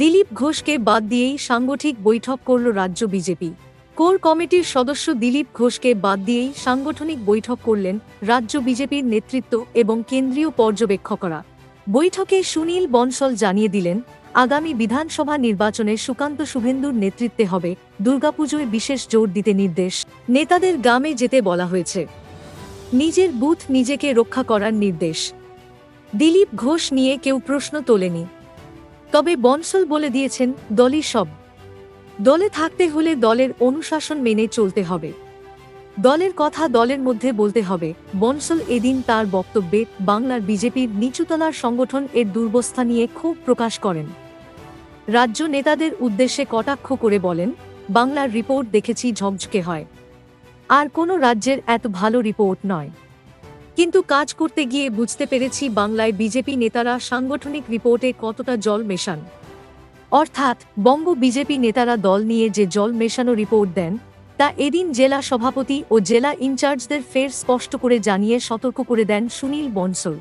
দিলীপ ঘোষকে বাদ দিয়েই সাংগঠিক বৈঠক করল রাজ্য বিজেপি। কোর কমিটির সদস্য দিলীপ ঘোষকে বাদ দিয়েই সাংগঠনিক বৈঠক করলেন রাজ্য বিজেপির নেতৃত্ব এবং কেন্দ্রীয় পর্যবেক্ষকরা। বৈঠকে সুনীল বনসল জানিয়ে দিলেন, আগামী বিধানসভা নির্বাচনে সুকান্ত শুভেন্দুর নেতৃত্বে হবে দুর্গাপুজোয় বিশেষ জোর দিতে নির্দেশ। নেতাদের গ্রামে যেতে বলা হয়েছে। নিজের বুথ নিজেকে রক্ষা করার নির্দেশ। দিলীপ ঘোষ নিয়ে কেউ প্রশ্ন তোলেনি। তবে বনসল বলে দিয়েছেন, দলই সব। দলে থাকতে হলে দলের অনুশাসন মেনে চলতে হবে। দলের কথা দলের মধ্যে বলতে হবে, বনসল এদিন তার বক্তব্যে বাংলার বিজেপির নিচুতলার সংগঠন এর দুর্বস্থা নিয়ে ক্ষোভ প্রকাশ করেন। রাজ্য নেতাদের উদ্দেশ্যে কটাক্ষ করে বলেন, বাংলার রিপোর্ট দেখেছি ঝকঝকে হয়। আর কোনো রাজ্যের এত ভালো রিপোর্ট নয়। কিন্তু কাজ করতে গিয়ে বুঝতে পেরেছি বাংলায় বিজেপি নেতারা সাংগঠনিক রিপোর্টে কতটা জল মেশান। অর্থাৎ বঙ্গ বিজেপি নেতারা দল নিয়ে যে জল মেশানো রিপোর্ট দেন, তা এদিন জেলা সভাপতি ও জেলা ইনচার্জদের ফের স্পষ্ট করে জানিয়ে সতর্ক করে দেন সুনীল বনসল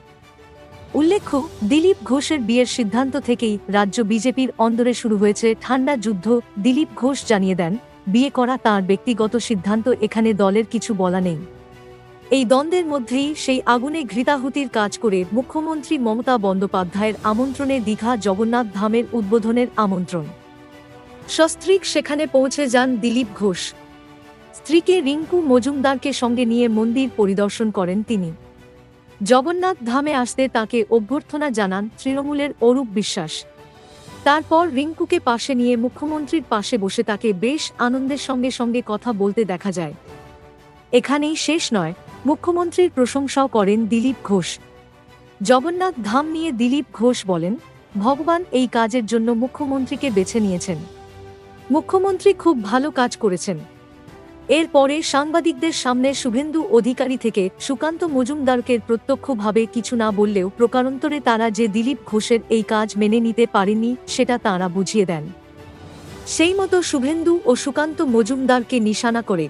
উল্লেখ্য, দিলীপ ঘোষের বিয়ের সিদ্ধান্ত থেকেই রাজ্য বিজেপির অন্দরে শুরু হয়েছে ঠান্ডা যুদ্ধ, দিলীপ ঘোষ জানিয়ে দেন, বিয়ে করা তার ব্যক্তিগত সিদ্ধান্ত, এখানে দলের কিছু বলা নেই। এই দ্বন্দ্বের মধ্যেই সেই আগুনে ঘৃতাহুতির কাজ করে মুখ্যমন্ত্রী মমতা বন্দ্যোপাধ্যায়ের আমন্ত্রণে দীঘা জগন্নাথ ধামের উদ্বোধনের আমন্ত্রণ। সস্ত্রীক সেখানে পৌঁছে যান দিলীপ ঘোষ। স্ত্রীকে রিঙ্কু মজুমদারকে সঙ্গে নিয়ে মন্দির পরিদর্শন করেন তিনি। জগন্নাথ ধামে আসতে তাকে অভ্যর্থনা জানান তৃণমূলের অরূপ বিশ্বাস। তারপর রিঙ্কুকে পাশে নিয়ে মুখ্যমন্ত্রীর পাশে বসে তাকে বেশ আনন্দের সঙ্গে সঙ্গে কথা বলতে দেখা যায়। এখানেই শেষ নয়। মুখ্যমন্ত্রীর প্রশংসাও করেন দিলীপ ঘোষ। জগন্নাথ ধাম নিয়ে দিলীপ ঘোষ বলেন, ভগবান এই কাজের জন্য মুখ্যমন্ত্রীকে বেছে নিয়েছেন। মুখ্যমন্ত্রী খুব ভালো কাজ করেছেন। এরপরে সাংবাদিকদের সামনে শুভেন্দু অধিকারী থেকে সুকান্ত মজুমদারকে প্রত্যক্ষভাবে কিছু না বললেও প্রকারান্তরে তারা যে দিলীপ ঘোষের এই কাজ মেনে নিতে পারেনি, সেটা তাঁরা বুঝিয়ে দেন। সেই মতো শুভেন্দু ও সুকান্ত মজুমদারকে নিশানা করে